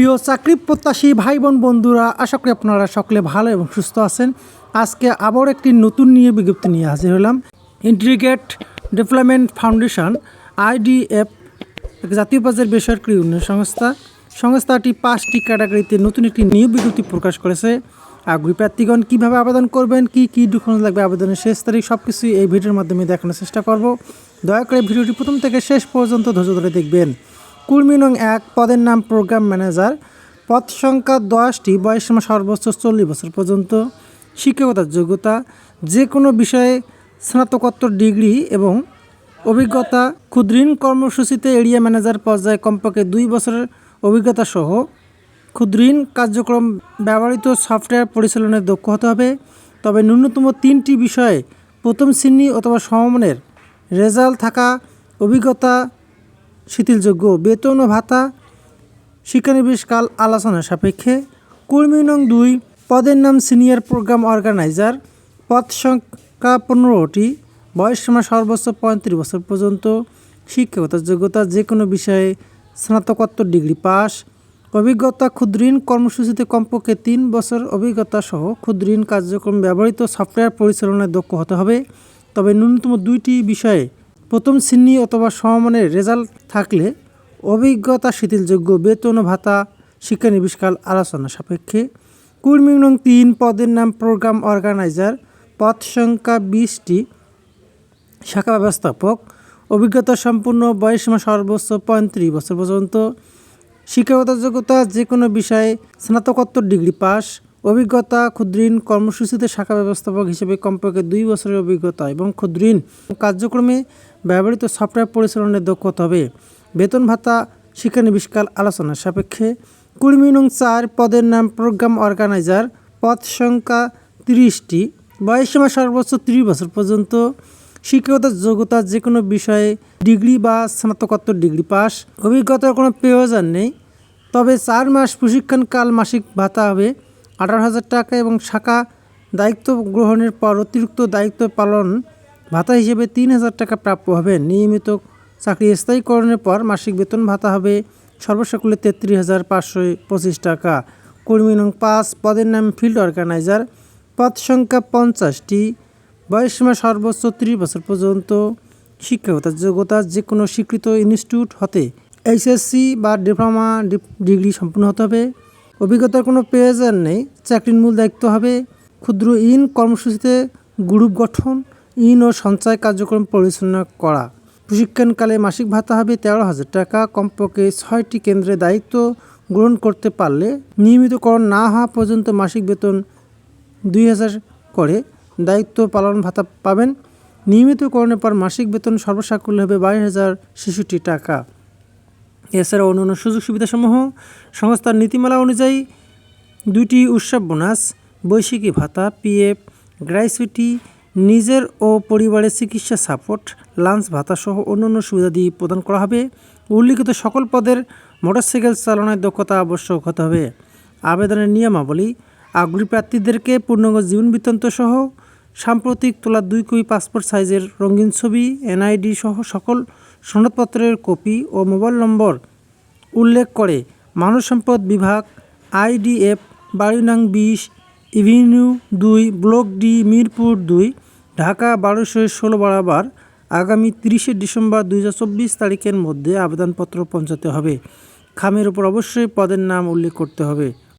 প্রিয় চাকরি প্রত্যাশী ভাই বোন বন্ধুরা, আশা করি আপনারা সকলে ভালো এবং সুস্থ আছেন। আজকে আবার একটি নতুন নিয়ে বিজ্ঞপ্তি নিয়ে হাজির হলাম। ইন্টিগ্রেট ডেভেলপমেন্ট ফাউন্ডেশন আইডিএফ জাতীয় পর্যায়ের বেসরকারি উন্নয়ন সংস্থা। সংস্থাটি পাঁচটি ক্যাটাগরিতে নতুন একটি নিয়োগ বিজ্ঞপ্তি প্রকাশ করেছে। আগ্রহী প্রার্থীগণ কীভাবে আবেদন করবেন, কি, কী ডকুমেন্টস লাগবে আবেদনের শেষ তারিখ সব কিছুই এই ভিডিওর মাধ্যমে দেখানোর চেষ্টা করব। দয়া করে ভিডিওটি প্রথম থেকে শেষ পর্যন্ত ধৈর্য ধরে দেখবেন। কুর্মী নং এক পদের নাম প্রোগ্রাম ম্যানেজার পদ সংখ্যা দশটি, বয়স সীমা সর্বোচ্চ চল্লিশ বছর পর্যন্ত। শিক্ষকতার যোগ্যতা যে কোনো বিষয়ে স্নাতকোত্তর ডিগ্রি এবং অভিজ্ঞতা ক্ষুদ্রঋণ কর্মসূচিতে এরিয়া ম্যানেজার পর্যায়ে কমপক্ষে দুই বছরের অভিজ্ঞতা সহ ক্ষুদ্রঋণ কার্যক্রম ব্যবহৃত সফটওয়্যার পরিচালনায় দক্ষ হতে হবে। তবে ন্যূনতম তিনটি বিষয়ে প্রথম শ্রেণি অথবা সমমানের রেজাল্ট থাকা, অভিজ্ঞতা শিথিলযোগ্য বেতন ও ভাতা। শিক্ষানবিশকাল আলোচনা সাপেক্ষে কর্মী নং দুই, পদের নাম সিনিয়র প্রোগ্রাম অর্গানাইজার। পদ সংখ্যা পনেরোটি, বয়স সীমা সর্বোচ্চ পঁয়ত্রিশ বছর পর্যন্ত। শিক্ষকতার যোগ্যতা যে কোনো বিষয়ে স্নাতকোত্তর ডিগ্রি পাস। অভিজ্ঞতা ক্ষুদ্রঋণ কর্মসূচিতে কমপক্ষে তিন বছর অভিজ্ঞতা সহ ক্ষুদ্রঋণ কার্যক্রম ব্যবহৃত সফটওয়্যার পরিচালনায় দক্ষ হতে হবে। তবে ন্যূনতম দুইটি বিষয়ে প্রথম শ্রেণি অথবা সমমানের রেজাল্ট থাকলে অভিজ্ঞতা, শিথিলযোগ্য বেতন ও ভাতা শিক্ষানবিশকাল আলোচনা সাপেক্ষে কুর্মী নং তিন পদের নাম প্রোগ্রাম অর্গানাইজার, পদ সংখ্যা বিশটি, শাখা ব্যবস্থাপক, অভিজ্ঞতা সম্পূর্ণ বয়সীমা সর্বোচ্চ পঁয়ত্রিশ বছর পর্যন্ত, শিক্ষাগত যোগ্যতা যে কোনো বিষয়ে স্নাতকোত্তর ডিগ্রি পাস অভিজ্ঞতা ক্ষুদ্রঋণ কর্মসূচিতে শাখা ব্যবস্থাপক হিসেবে কমপক্ষে দুই বছরের অভিজ্ঞতা এবং ক্ষুদ্রঋণ কার্যক্রমে ব্যবহৃত সফটওয়্যার পরিচালনায় দক্ষতা হবে। বেতন ভাতা শিক্ষানবিশকাল আলোচনা সাপেক্ষে কুড়ি নং চার পদের নাম প্রোগ্রাম অর্গানাইজার, পদ সংখ্যা তিরিশটি বয়সীমা সর্বোচ্চ ত্রিশ বছর পর্যন্ত শিক্ষকতার যোগ্যতা যে কোনো বিষয়ে ডিগ্রি বা স্নাতকোত্তর ডিগ্রি পাস। অভিজ্ঞতার কোনো প্রয়োজন নেই, তবে চার মাস প্রশিক্ষণকাল মাসিক ভাতা হবে। আঠারো হাজার টাকা এবং শাখা দায়িত্ব গ্রহণের পর অতিরিক্ত দায়িত্ব পালন ভাতা হিসেবে তিন হাজার টাকা প্রাপ্য হবে। নিয়মিত চাকরি স্থায়ীকরণের পর মাসিক বেতন ভাতা হবে সর্বসকলে তেত্রিশ হাজার পাঁচশো পঁচিশ টাকা। কর্মী নং পাঁচ, পদের নাম ফিল্ড অর্গানাইজার। পদ সংখ্যা পঞ্চাশটি। বয়সসীমা সর্বোচ্চ ত্রিশ বছর পর্যন্ত। শিক্ষকতার যোগ্যতা যে কোনো স্বীকৃত ইনস্টিটিউট হতে এইচএসসি বা ডিপ্লোমা ডিগ্রি সম্পূর্ণ হতে হবে। অভিজ্ঞতার কোনো প্রয়োজন নেই। চাকরির মূল দায়িত্ব হবে ক্ষুদ্র ইন কর্মসূচিতে গ্রুপ গঠন ইন ও সঞ্চয় কার্যক্রম পরিচালনা করা। প্রশিক্ষণকালে মাসিক ভাতা হবে তেরো হাজার টাকা। কমপক্ষে ছয়টি কেন্দ্রে দায়িত্ব গ্রহণ করতে পারলে নিয়মিতকরণ না হওয়া পর্যন্ত মাসিক বেতন দুই হাজার করে দায়িত্ব পালন ভাতা পাবেন। নিয়মিতকরণের পর মাসিক বেতন সর্বসাকুল্য হবে বাইশ হাজার ছেষট্টি টাকা। এছাড়া অন্যান্য সুযোগ সুবিধাসমূহ সংস্থার নীতিমালা অনুযায়ী দুইটি উৎসব বোনাস বৈশাখী ভাতা, পিএফ গ্র্যাচুইটি নিজের ও পরিবারের চিকিৎসা সাপোর্ট, লাঞ্চ ভাতা সহ অন্যান্য সুবিধাদি প্রদান করা হবে। উল্লিখিত সকল পদের মোটরসাইকেল চালনায় দক্ষতা আবশ্যক হতে হবে। আবেদনের নিয়মাবলী, আগ্রহী প্রার্থীদেরকে পূর্ণাঙ্গ জীবন বৃত্তান্ত সহ সাম্প্রতিক তোলা দুই কপি পাসপোর্ট সাইজের রঙিন ছবি, এনআইডি সহ সকল সনদপত্রের কপি ও মোবাইল নম্বর উল্লেখ করে মানব সম্পদ বিভাগ, আইডিএফ বাড়ি বিশ ইভিনিউ দুই, ব্লক ডি, মিরপুর দুই, ঢাকা বারোশো ষোলো বরাবর আগামী তিরিশে ডিসেম্বর দুই হাজার চব্বিশ তারিখের মধ্যে আবেদনপত্র পৌঁছাতে হবে। খামের উপর অবশ্যই পদের নাম উল্লেখ করতে হবে।